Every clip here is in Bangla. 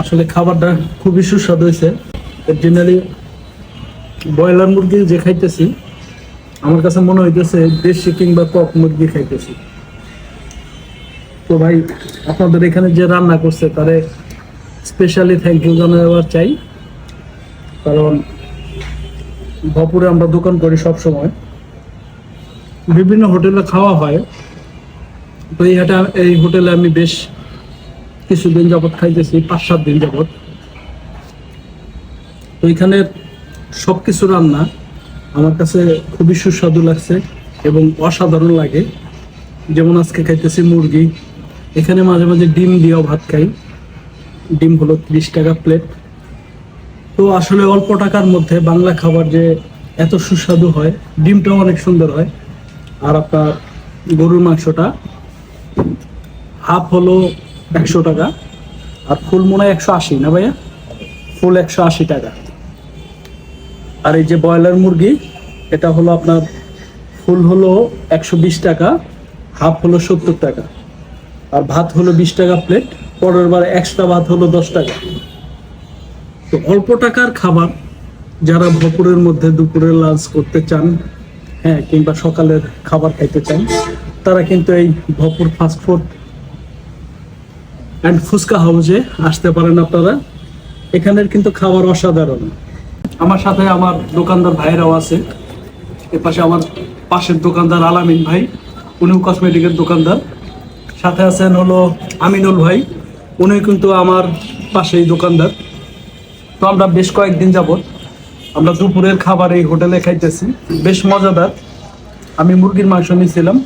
আসলে খাবারটা খুবই সুস্বাদু হয়েছে। জেনারেলি ব্রয়লার মুরগি যে খাইতেছি, আমার কাছে মনে হইতেছে দেশি কিংবা কক মুরগি খাইতেছি। তো ভাই, আপনাদের এখানে যে রান্না করছে, তারে স্পেশালি থ্যাংক ইউ জানাবার চাই। কারণ ভপুরে আমরা দোকান করি সব সময় বিভিন্ন হোটেলে খাওয়া হয়। তো এই এই হোটেলে আমি বেশ কিছুদিন যাবত খাইতেছি পাঁচ সাত দিন যাবত তো এখানের সবকিছু রান্না আমার কাছে খুবই সুস্বাদু লাগছে এবং অসাধারণ লাগে। যেমন আজকে খাইতেছি মুরগি। এখানে মাঝে মাঝে ডিম দিয়েও ভাত খাই। ডিম হলো ত্রিশ টাকা প্লেট। তো আসলে অল্প টাকার মধ্যে বাংলা খাবার যে এত সুস্বাদু হয়, ডিমটাও অনেক সুন্দর হয়। আর আপনার গরুর মাংসটা হাফ হলো একশো টাকা। আর ফুল মনে হয় একশো আশি, না ভাইয়া? ফুল একশো আশি টাকা। আর এই যে ব্রয়লার মুরগি, এটা হলো আপনার ফুল হলো একশো বিশ টাকা, হাফ হলো সত্তর টাকা। আর ভাত হলো বিশ টাকা প্লেট পরের বার এক্সট্রা ভাত হলো দশ টাকা। তো অল্প টাকার খাবার যারা ভপুরের মধ্যে দুপুরের লাঞ্চ করতে চান হ্যাঁ কিংবা সকালের খাবার খাইতে চান, তারা কিন্তু এই ভপুর ফাস্টফুড অ্যান্ড ফুচকা হাউসে আসতে পারেন আপনারা। এখানের কিন্তু খাবার অসাধারণ। আমার সাথে আমার দোকানদার ভাইয়েরাও আছে। এর পাশে আমার পাশের দোকানদার আলামিন ভাই, উনিও কসমেটিকের দোকানদার। সাথে আছেন হলো আমিনুল ভাই উনি কিন্তু আমার পাশেই দোকানদার। তো আমরা বেশ কয়েকদিন যাবত আমরা দুপুরের খাবার এই হোটেলে খাইতেছি। বেশ মজাদার। আমি মুরগির মাংস নিয়েছিলাম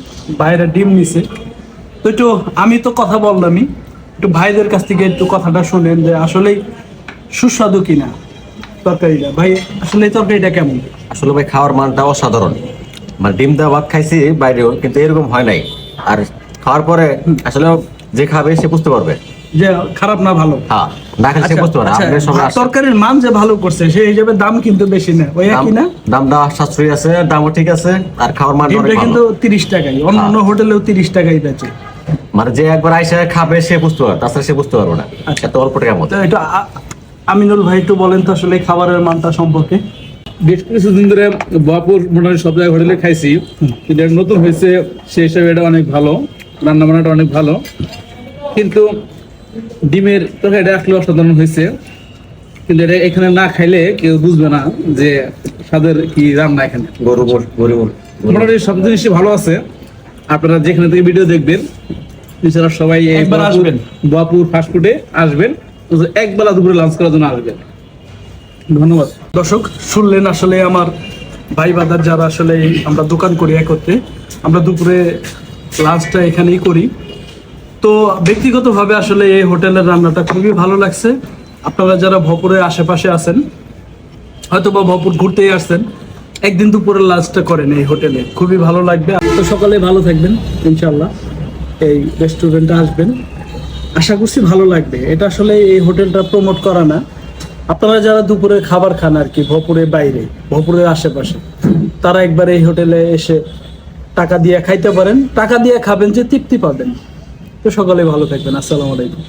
বাইরে ডিম নিছে। তো একটু আমি তো কথা বললামই। একটু ভাইদের কাছ থেকে একটু কথাটা শুনেন যে আসলেই সুস্বাদু কিনা তরকারিটা। ভাই আসলে তরকারিটা কেমন? আসলে ভাই খাওয়ার মানটা অসাধারণ। মানে ডিম দেওয়া ভাত খাইছি বাইরেও কিন্তু এরকম হয় নাই। আর খাওয়ার পরে আসলে যে খাবে সে বুঝতে পারবে। যে খারাপ না ভালো। হ্যাঁ না খেলে সে আচ্ছা, বুঝতে পারবে আচ্ছা, তরকারির মান যে ভালো করছে সেই হিসাবে দাম কিন্তু বেশি না। ওই একই না? দামটা সাশ্রয়ী আছে দামও ঠিক আছে আর খাওয়ার মান কিন্তু তিরিশ টাকাই অন্য অন্য হোটেলেও তিরিশ টাকাই বেচে। মানে যে একবার আইসা খাবে সে বুঝতে পারবে তাছাড়া সে বুঝতে পারবে না। আচ্ছা। এত অল্প টাকার তো মধ্যে এটা আমিনুল ভাই একটু বলেন তো আসলে খাবারের মানটা সম্পর্কে। বেশ কিছুদিন ধরে বাপুর মোটামুটি সব জায়গায় হোটেলে খাইছি। কিন্তু এটা নতুন হয়েছে সেই হিসাবে এটা অনেক ভালো রান্না বান্নাটা অনেক ভালো। কিন্তু ডিমের তরকারিটা আসলে অসাধারণ হয়েছে। কিন্তু এটা এখানে না খাইলে কেউ বুঝবে না যে স্বাদের কি রান্না এখানে। গরু গোশ- গরু গরু মোটামুটি সব জিনিসই ভালো আছে। আপনারা যেখানে থেকে ভিডিও দেখবেন এছাড়া সবাই একবার আসবেন। বাপুর ফাস্টফুডে আসবেন। এক বেলা দুপুরে লাঞ্চ করার জন্য আসবেন। ধন্যবাদ। দর্শক শুনলেন আসলে আমার ভাই বাদার যারা আসলে আমরা দোকান করি একত্রে আমরা দুপুরে লাঞ্চটা এখানেই করি। তো ব্যক্তিগতভাবে আসলে এই হোটেলের রান্নাটা খুবই ভালো লাগছে। আপনারা যারা ভপুরের আশেপাশে আছেন হয়তো বা ভপুর ঘুরতেই আসছেন একদিন দুপুরের লাঞ্চটা করেন এই হোটেলে। খুবই ভালো লাগবে। তো সকালে ভালো থাকবেন ইনশাল্লাহ এই রেস্টুরেন্টে আসবেন। আশা করছি ভালো লাগবে। এটা আসলে এই হোটেলটা প্রমোট করা না। আপনারা যারা দুপুরে খাবার খান আর কি, ভপুরের বাইরে, ভপুরের আশেপাশে, তারা একবার এই হোটেলে এসে টাকা দিয়ে খাইতে পারেন। টাকা দিয়ে খাবেন যে তৃপ্তি পাবেন। তো সকালে ভালো থাকবেন। আসসালামু আলাইকুম।